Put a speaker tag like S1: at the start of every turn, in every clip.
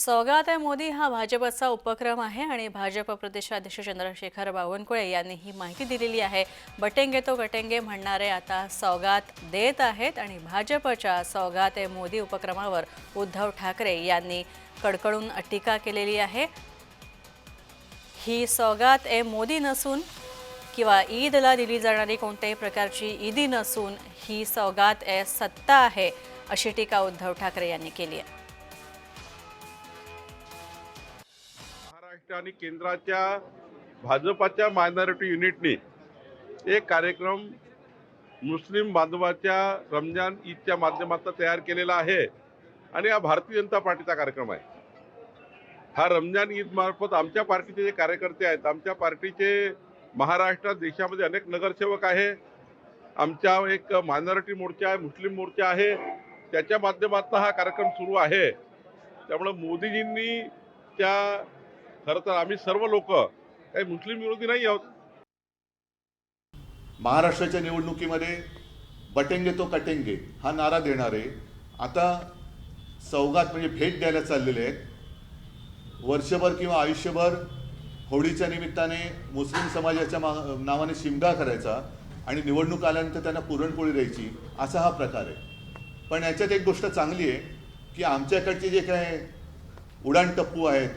S1: सौगात आहे मोदी हा भाजपचा उपक्रम आहे आणि भाजप प्रदेशाध्यक्ष चंद्रशेखर बावनकुळे यांनी ही माहिती दिलेली आहे. बटेंगे तो गटेंगे म्हणणारे आता सौगात देत आहेत आणि भाजपच्या सौगात आहे मोदी उपक्रमावर उद्धव ठाकरे यांनी कडकडून टीका केलेली आहे. ही सौगात ए मोदी नसून किंवा ईदला दिली जाणारी कोणत्याही प्रकारची ईदी नसून ही सौगात ए सत्ता आहे अशी टीका उद्धव ठाकरे यांनी केली आहे.
S2: महाराष्ट्र आणि केंद्राच्या भाजपाच्या मायनॉरिटी युनिटने एक कार्यक्रम मुस्लिम बांधवाच्या रमजान ईदच्या माध्यमातून तयार केलेला आहे. आणि हा भारतीय जनता पार्टीचा कार्यक्रम आहे. हा रमजान ईद मार्फत आमच्या पार्टीचे जे कार्यकर्ते आहेत आमच्या पार्टीचे महाराष्ट्रात देशामध्ये अनेक नगरसेवक आहे. आमच्या एक मायनॉरिटी मोर्चा आहे मुस्लिम मोर्चा आहे. त्याच्या माध्यमातून हा कार्यक्रम सुरू आहे. त्यामुळं मोदीजींनी त्या खरं तर आम्ही सर्व लोक काही मुस्लिम विरोधी नाही आहोत.
S3: महाराष्ट्राच्या निवडणुकीमध्ये बटेंगे तो कटेंगे हा नारा देणारे आता सौगात म्हणजे भेट द्यायला चाललेले आहेत. वर्षभर किंवा आयुष्यभर होळीच्या निमित्ताने मुस्लिम समाजाच्या मा नावाने शिमगा करायचा आणि निवडणूक आल्यानंतर त्यांना पुरणपोळी द्यायची असा हा प्रकार आहे. पण याच्यात एक गोष्ट चांगली आहे की आमच्याकडचे जे काय उडाण टप्पू आहेत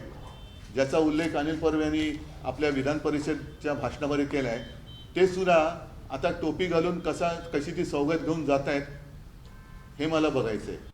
S3: ज्याचा उल्लेख अनिल परब यांनी आपल्या विधान परिषदच्या भाषणामध्ये केला आहे ते सुद्धा आता टोपी घालून कसा कशी ती सवगत घेऊन जात आहेत हे मला बघायचं आहे